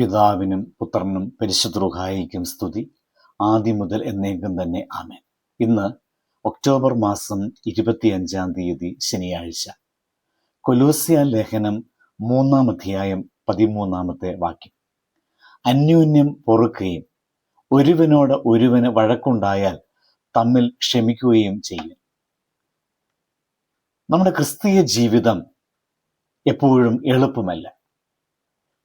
പിതാവിനും പുത്രനും പരിശുദ്ധ സ്തുതി. ആദ്യം മുതൽ എന്നേക്കും തന്നെ ആമേൻ. ഇന്ന് ഒക്ടോബർ മാസം ഇരുപത്തിയഞ്ചാം തീയതി ശനിയാഴ്ച. കൊലോസിയ ലേഖനം മൂന്നാം അധ്യായം പതിമൂന്നാമത്തെ വാക്യം. അന്യോന്യം പൊറുക്കുകയും ഒരുവനോട് ഒരുവന് വഴക്കുണ്ടായാൽ തമ്മിൽ ക്ഷമിക്കുകയും ചെയ്യും. നമ്മുടെ ക്രിസ്തീയ ജീവിതം എപ്പോഴും എളുപ്പമല്ല.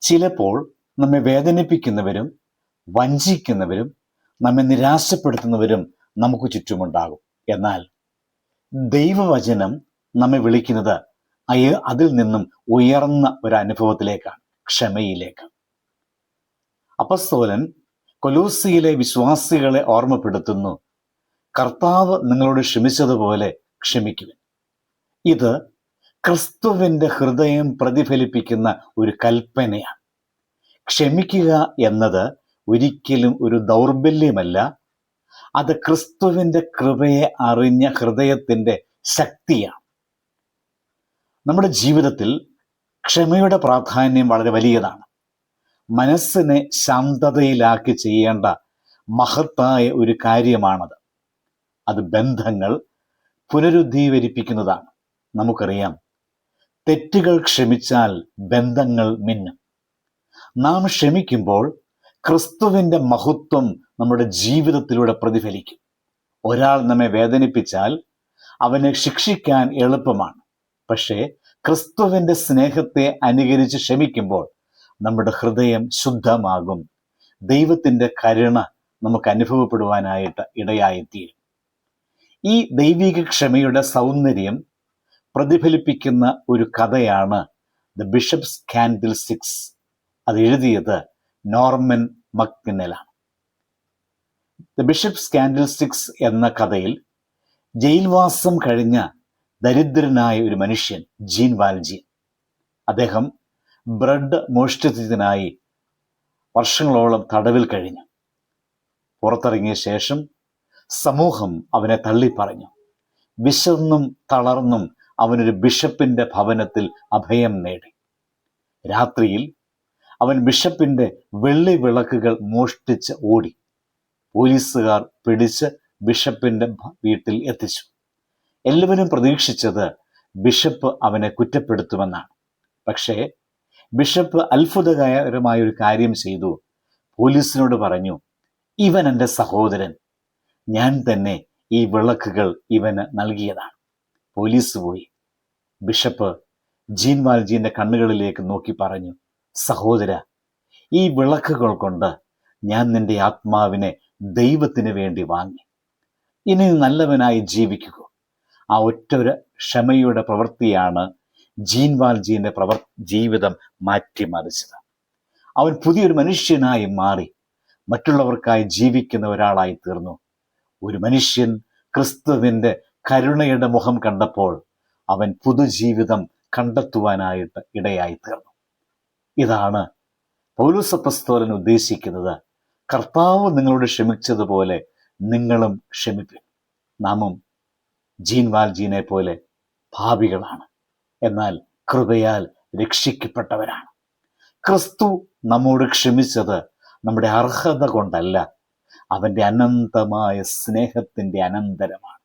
ചിലപ്പോൾ നമ്മെ വേദനിപ്പിക്കുന്നവരും വഞ്ചിക്കുന്നവരും നമ്മെ നിരാശപ്പെടുത്തുന്നവരും നമുക്ക് ചുറ്റുമുണ്ടാകും. എന്നാൽ ദൈവവചനം നമ്മെ വിളിക്കുന്നത് അയ അതിൽ നിന്നും ഉയർന്ന ഒരു അനുഭവത്തിലേക്കാണ് ക്ഷമയിലേക്ക് അപ്പസ്തോലൻ കൊലൂസിയിലെ വിശ്വാസികളെ ഓർമ്മപ്പെടുത്തുന്നു കർത്താവ് നിങ്ങളോട് ക്ഷമിച്ചതുപോലെ ക്ഷമിക്കുവിൻ. ഇത് ക്രിസ്തുവിന്റെ ഹൃദയം പ്രതിഫലിപ്പിക്കുന്ന ഒരു കൽപ്പനയാണ്. ക്ഷമിക്കുക എന്നത് ഒരിക്കലും ഒരു ദൗർബല്യമല്ല. അത് ക്രിസ്തുവിന്റെ കൃപയെ അറിഞ്ഞ ഹൃദയത്തിന്റെ ശക്തിയാണ്. നമ്മുടെ ജീവിതത്തിൽ ക്ഷമയുടെ പ്രാധാന്യം വളരെ വലിയതാണ്. മനസ്സിനെ ശാന്തതയിലാക്കി ചെയ്യേണ്ട മഹത്തായ ഒരു കാര്യമാണത്. അത് ബന്ധങ്ങൾ പുനരുദ്ധീകരിപ്പിക്കുന്നതാണ്. നമുക്കറിയാം തെറ്റുകൾ ക്ഷമിച്ചാൽ ബന്ധങ്ങൾ മിന്നും. നാം ക്ഷമിക്കുമ്പോൾ ക്രിസ്തുവിന്റെ മഹത്വം നമ്മുടെ ജീവിതത്തിലൂടെ പ്രതിഫലിക്കും. ഒരാൾ നമ്മെ വേദനിപ്പിച്ചാൽ അവനെ ശിക്ഷിക്കാൻ എളുപ്പമാണ്. പക്ഷേ ക്രിസ്തുവിന്റെ സ്നേഹത്തെ അനുകരിച്ച് ക്ഷമിക്കുമ്പോൾ നമ്മുടെ ഹൃദയം ശുദ്ധമാകും. ദൈവത്തിന്റെ കരുണ നമുക്ക് അനുഭവപ്പെടുവാനായിട്ട് ഇടയായിത്തീരും. ഈ ദൈവിക ക്ഷമയുടെ സൗന്ദര്യം പ്രതിഫലിപ്പിക്കുന്ന ഒരു കഥയാണ് ദ ബിഷപ്സ് കാൻഡിൽ സിക്സ്. അത് എഴുതിയത് നോർമൻ മക്മിന്നലാണ് ദ ബിഷപ്പ് സ്കാൻഡൽസ്റ്റിക്സ് എന്ന കഥയിൽ ജയിൽവാസം കഴിഞ്ഞ ദരിദ്രനായ ഒരു മനുഷ്യൻ ജീൻ വാൽജി. അദ്ദേഹം ബ്രെഡ് മോഷ്ടിച്ചതിനായി വർഷങ്ങളോളം തടവിൽ കഴിഞ്ഞു. പുറത്തിറങ്ങിയ ശേഷം സമൂഹം അവനെ തള്ളിപ്പറഞ്ഞു. വിശന്നും തളർന്നും അവനൊരു ബിഷപ്പിന്റെ ഭവനത്തിൽ അഭയം നേടി. രാത്രിയിൽ അവൻ ബിഷപ്പിന്റെ വെള്ളി വിളക്കുകൾ മോഷ്ടിച്ച് ഓടി. പോലീസുകാർ പിടിച്ച് ബിഷപ്പിന്റെ വീട്ടിൽ എത്തിച്ചു. എല്ലാവരും പ്രതീക്ഷിച്ചത് ബിഷപ്പ് അവനെ കുറ്റപ്പെടുത്തുമെന്നാണ്. പക്ഷേ ബിഷപ്പ് അത്ഭുതകരമായ ഒരു കാര്യം ചെയ്തു. പോലീസിനോട് പറഞ്ഞു ഇവൻ എന്റെ സഹോദരൻ. ഞാൻ തന്നെ ഈ വിളക്കുകൾ ഇവന് നൽകിയതാണ്. പോലീസ് പോയി. ബിഷപ്പ് ജീൻ വാൽജീന്റെ കണ്ണുകളിലേക്ക് നോക്കി പറഞ്ഞു സഹോദര ഈ വിളക്കുകൾ കൊണ്ട് ഞാൻ നിന്റെ ആത്മാവിനെ ദൈവത്തിന് വേണ്ടി വാങ്ങി. ഇനി നല്ലവനായി ജീവിക്കുക. ആ ഒറ്റ ഒരു ക്ഷമയുടെ പ്രവൃത്തിയാണ് ജീൻ വാൽജീന്റെ പ്രവർ ജീവിതം മാറ്റിമറിച്ചത്. അവൻ പുതിയൊരു മനുഷ്യനായി മാറി മറ്റുള്ളവർക്കായി ജീവിക്കുന്ന ഒരാളായി തീർന്നു. ഒരു മനുഷ്യൻ ക്രിസ്തുവിന്റെ കരുണയുടെ മുഖം കണ്ടപ്പോൾ അവൻ പുതുജീവിതം കണ്ടെത്തുവാനായിട്ട് ഇടയായി തീർന്നു. ഇതാണ് പൗലുസപ്പസ്തോലൻ ഉദ്ദേശിക്കുന്നത്. കർത്താവ് നിങ്ങളോട് ക്ഷമിച്ചതുപോലെ നിങ്ങളും ക്ഷമിപ്പിൻ. നാമും ജീൻ വാൽജീനെ പോലെ ഭാവികളാണ്. എന്നാൽ കൃപയാൽ രക്ഷിക്കപ്പെട്ടവരാണ്. ക്രിസ്തു നമ്മോട് ക്ഷമിച്ചത് നമ്മുടെ അർഹത കൊണ്ടല്ല. അവന്റെ അനന്തമായ സ്നേഹത്തിന്റെ അനന്തരമാണ്.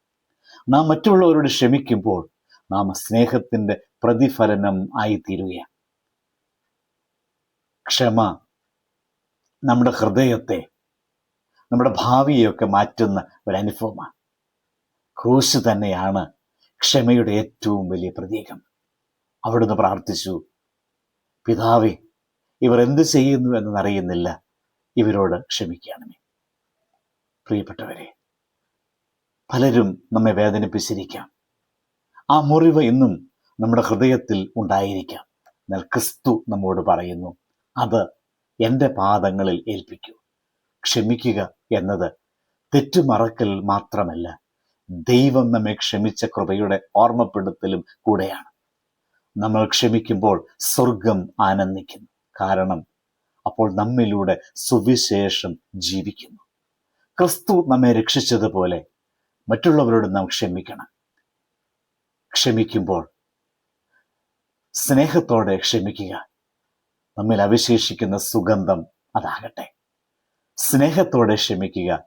നാം മറ്റുള്ളവരോട് ക്ഷമിക്കുമ്പോൾ നാം സ്നേഹത്തിന്റെ പ്രതിഫലനം ആയിത്തീരുകയാണ്. ക്ഷമ നമ്മുടെ ഹൃദയത്തെ നമ്മുടെ ഭാവിയെയൊക്കെ മാറ്റുന്ന ഒരു അനുഭവമാണ്. ക്രൂശ് തന്നെയാണ് ക്ഷമയുടെ ഏറ്റവും വലിയ പ്രതീകം. അവിടുന്ന് പ്രാർത്ഥിച്ചു പിതാവേ ഇവർ എന്ത് ചെയ്യുന്നു എന്നറിയുന്നില്ല. ഇവരോട് ക്ഷമിക്കണമേ. പ്രിയപ്പെട്ടവരെ പലരും നമ്മെ വേദനിപ്പിച്ചിരിക്കാം. ആ മുറിവ് ഇന്നും നമ്മുടെ ഹൃദയത്തിൽ ഉണ്ടായിരിക്കാം. എന്നാൽ ക്രിസ്തു നമ്മോട് പറയുന്നു അത് എന്റെ പാദങ്ങളിൽ ഏൽപ്പിക്കൂ. ക്ഷമിക്കുക എന്നത് തെറ്റുമറക്കൽ മാത്രമല്ല ദൈവം നമ്മെ ക്ഷമിച്ച കൃപയുടെ ഓർമ്മപ്പെടുത്തലും കൂടെയാണ്. നമ്മൾ ക്ഷമിക്കുമ്പോൾ സ്വർഗം ആനന്ദിക്കുന്നു. കാരണം അപ്പോൾ നമ്മിലൂടെ സുവിശേഷം ജീവിക്കുന്നു. ക്രിസ്തു നമ്മെ രക്ഷിച്ചതുപോലെ മറ്റുള്ളവരോട് നാം ക്ഷമിക്കണം. ക്ഷമിക്കുമ്പോൾ സ്നേഹത്തോടെ ക്ഷമിക്കുക. നമ്മിൽ അവശേഷിക്കുന്ന സുഗന്ധം അതാകട്ടെ. സ്നേഹത്തോടെ ക്ഷമിക്കുക.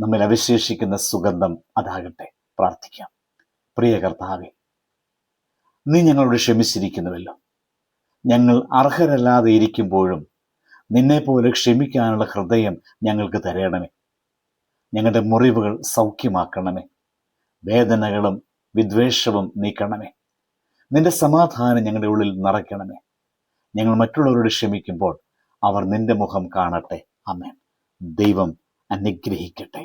നമ്മിൽ അവശേഷിക്കുന്ന സുഗന്ധം അതാകട്ടെ. പ്രാർത്ഥിക്കാം. പ്രിയ കർത്താവെ നീ ഞങ്ങളോട് ക്ഷമിച്ചിരിക്കുന്നുവല്ലോ. ഞങ്ങൾ അർഹരല്ലാതെ ഇരിക്കുമ്പോഴും നിന്നെപ്പോലെ ക്ഷമിക്കാനുള്ള ഹൃദയം ഞങ്ങൾക്ക് തരണമേ. ഞങ്ങളുടെ മുറിവുകൾ സൗഖ്യമാക്കണമേ. വേദനകളും വിദ്വേഷവും നീക്കണമേ. നിന്റെ സമാധാനം ഞങ്ങളുടെ ഉള്ളിൽ നിറയ്ക്കണമേ. ഞങ്ങൾ മറ്റുള്ളവരോട് ക്ഷമിക്കുമ്പോൾ അവർ നിന്റെ മുഖം കാണട്ടെ. അമ്മേൻ ദൈവം അനുഗ്രഹിക്കട്ടെ.